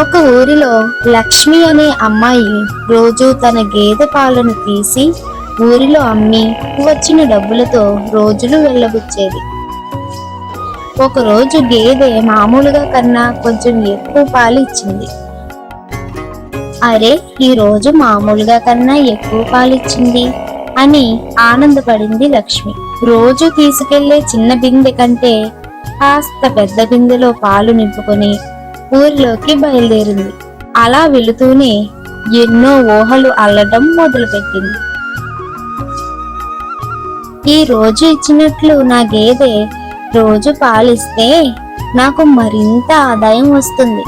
ఒక ఊరిలో లక్ష్మి అనే అమ్మాయి రోజు తన గేదె పాలను తీసి ఊరిలో అమ్మి వచ్చిన డబ్బులతో రోజులు వెళ్ళబుచ్చేది. ఒకరోజు గేదె మామూలుగా కన్నా కొంచెం ఎక్కువ పాలు ఇచ్చింది. అరే ఈ రోజు మామూలుగా కన్నా ఎక్కువ పాలు ఇచ్చింది అని ఆనందపడింది లక్ష్మి. రోజు తీసుకెళ్ళే చిన్న బిందె కంటే కాస్త పెద్ద బిందెలో పాలు నింపుకొని ఊరిలోకి బయలుదేరింది. అలా వెళుతూనే ఎన్నో ఊహలు అల్లడం మొదలుపెట్టింది. ఈ రోజు ఇచ్చినట్లు నా గేదె రోజు పాలిస్తే నాకు మరింత ఆదాయం వస్తుంది.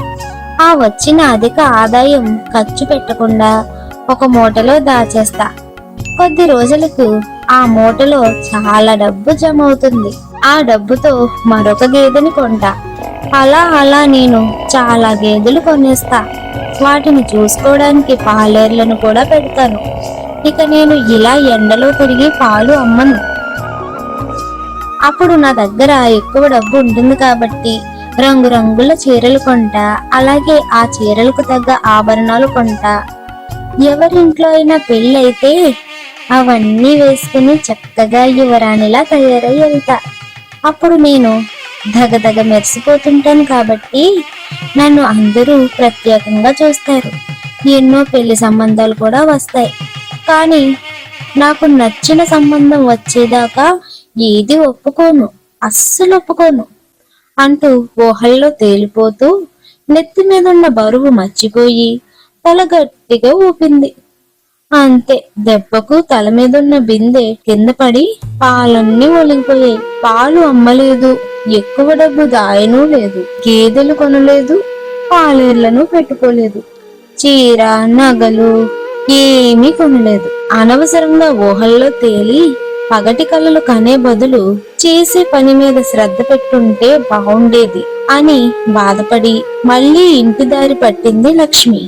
ఆ వచ్చిన అధిక ఆదాయం ఖర్చు పెట్టకుండా ఒక మూటలో దాచేస్తా. కొద్ది రోజులకు ఆ మూటలో చాలా డబ్బు జమ అవుతుంది. ఆ డబ్బుతో మరొక గేదెని కొంటా. అలా అలా నేను చాలా గేదెలు కొనేస్తా. వాటిని చూసుకోవడానికి పాలేర్లను కూడా పెడతాను. ఇక నేను ఇలా ఎండలో తిరిగి పాలు అమ్మను. అప్పుడు నా దగ్గర ఎక్కువ డబ్బు ఉంటుంది కాబట్టి రంగురంగుల చీరలు కొంటా అలాగే ఆ చీరలకు తగ్గ ఆభరణాలు కొంటా. ఎవరింట్లో అయినా పెళ్ళైతే అవన్నీ వేసుకుని చక్కగా యువరాణిలా తయారై వెళ్తా. అప్పుడు నేను దగదగ మెరిసిపోతుంటాను కాబట్టి నన్ను అందరూ ప్రత్యేకంగా చూస్తారు. ఎన్నో పెళ్ళి సంబంధాలు కూడా వస్తాయి. కానీ నాకు నచ్చిన సంబంధం వచ్చేదాకా ఏది ఒప్పుకోను అస్సలు ఒప్పుకోను అంటూ ఊహల్లో తేలిపోతూ నెత్తి మీద ఉన్న బరువు మర్చిపోయి తల గట్టిగా ఊపింది. అంతే దెబ్బకు తల మీదున్న బిందె కింద పడి పాలన్నీ ఒలిగిపోయాయి. పాలు అమ్మలేదు. ఎక్కువ డబ్బు దాయనూ లేదు గేదెలు కొనలేదు పాలేర్లను పెట్టుకోలేదు చీర నగలు ఏమీ కొనలేదు. అనవసరంగా ఊహల్లో తేలి పగటి కళలు కనే బదులు చేసే పని మీద శ్రద్ధ పెట్టుంటే బాగుండేది అని బాధపడి మళ్ళీ ఇంటి దారి పట్టింది లక్ష్మి.